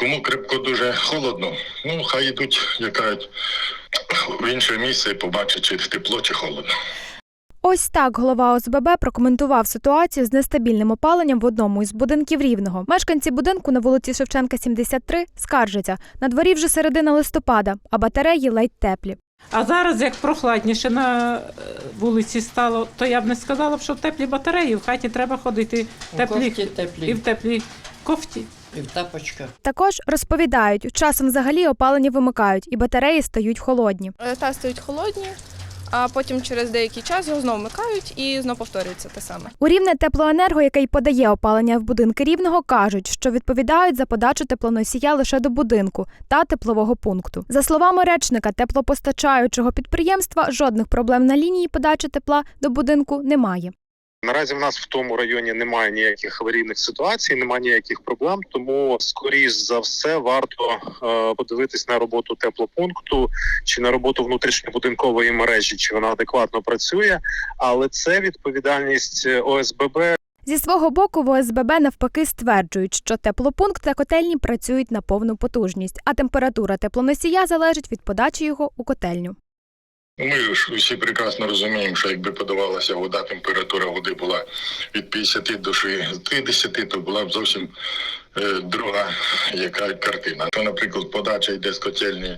Кому крепко дуже холодно, ну хай йдуть, як кажуть, в інше місце і побачать, чи тепло, чи холодно. Ось так голова ОСББ прокоментував ситуацію з нестабільним опаленням в одному із будинків Рівного. Мешканці будинку на вулиці Шевченка, 73, скаржаться. На дворі вже середина листопада, а батареї ледь теплі. А зараз, як прохладніше на е, вулиці стало, то я б не сказала що теплі батареї. В хаті треба ходити теплі кофті і в теплій кофті. І в тапочках. Також розповідають, часом взагалі опалення вимикають і батареї стають холодні. Та стають холодні, а потім через деякий час його знову вмикають і знову повторюється те саме. У рівне теплоенерго, яке й подає опалення в будинки рівного, кажуть, що відповідають за подачу теплоносія лише до будинку та теплового пункту. За словами речника теплопостачаючого підприємства, жодних проблем на лінії подачі тепла до будинку немає. Наразі в нас в тому районі немає ніяких аварійних ситуацій, немає ніяких проблем. Тому, скоріш за все, варто е, подивитись на роботу теплопункту чи на роботу внутрішньобудинкової мережі, чи вона адекватно працює. Але це відповідальність е, ОСББ Зі свого боку, в ОСББ навпаки стверджують, що теплопункт та котельні працюють на повну потужність, а температура теплоносія залежить від подачі його у котельню. Ми ж усі прекрасно розуміємо, що якби подавалася вода, температура води була від 50 до 60, то була б зовсім е, друга яка картина. То, наприклад, подача йде з котельні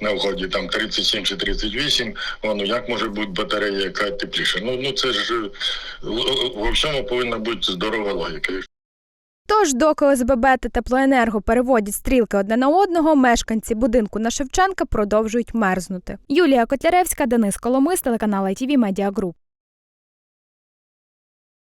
на вході там 37 чи 38, о, ну як може бути батарея, яка тепліша? Ну, ну це ж е, л- во всьому повинна бути здорова логіка. Тож, доки ОСББ та теплоенерго переводять стрілки одне на одного, мешканці будинку на Шевченка продовжують мерзнути. Юлія Котляревська, Денис Коломис, телеканал ITV Media Group.